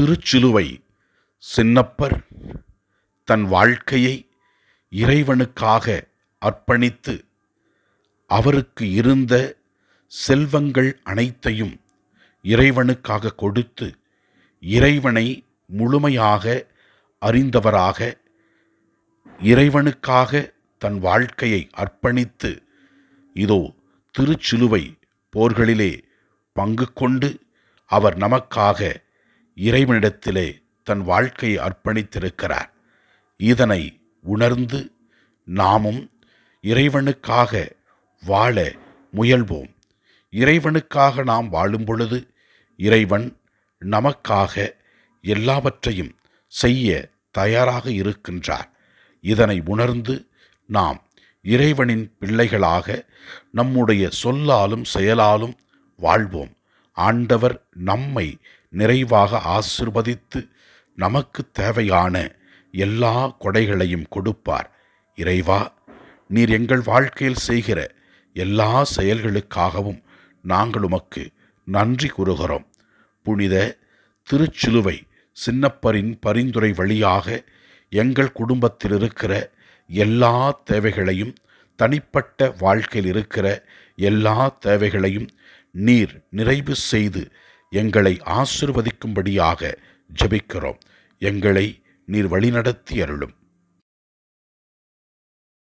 திருச்சிலுவை சின்னப்பர் தன் வாழ்க்கையை இறைவனுக்காக அர்ப்பணித்து அவருக்கு இருந்த செல்வங்கள் அனைத்தையும் இறைவனுக்காக கொடுத்து இறைவனை முழுமையாக அறிந்தவராக இறைவனுக்காக தன் வாழ்க்கையை அர்ப்பணித்து இதோ திருச்சிலுவை போர்களிலே பங்கு கொண்டு அவர் நமக்காக இறைவனிடத்திலே தன் வாழ்க்கையை அர்ப்பணித்திருக்கிறார். இதனை உணர்ந்து நாமும் இறைவனுக்காக வாழ முயல்வோம். இறைவனுக்காக நாம் வாழும் பொழுது இறைவன் நமக்காக எல்லாவற்றையும் செய்ய தயாராக இருக்கின்றார். இதனை உணர்ந்து நாம் இறைவனின் பிள்ளைகளாக நம்முடைய சொல்லாலும் செயலாலும் வாழ்வோம். ஆண்டவர் நம்மை நிறைவாக ஆசிர்வதித்து நமக்கு தேவையான எல்லா கொடைகளையும் கொடுப்பார். இறைவா நீர் எங்கள் வாழ்க்கையில் செய்கிற எல்லா செயல்களுக்காகவும் நாங்கள் உமக்கு நன்றி கூறுகிறோம். புனித திருச்சிலுவை சின்னப்பரின் பரிந்துரை வழியாக எங்கள் குடும்பத்தில் இருக்கிற எல்லா தேவைகளையும் தனிப்பட்ட வாழ்க்கையில் இருக்கிற எல்லா தேவைகளையும் நீர் நிறைவு செய்து எங்களை ஆசிர்வதிக்கும்படியாக ஜெபிக்கிறோம். எங்களை நீர் வழிநடத்தி அருளும்.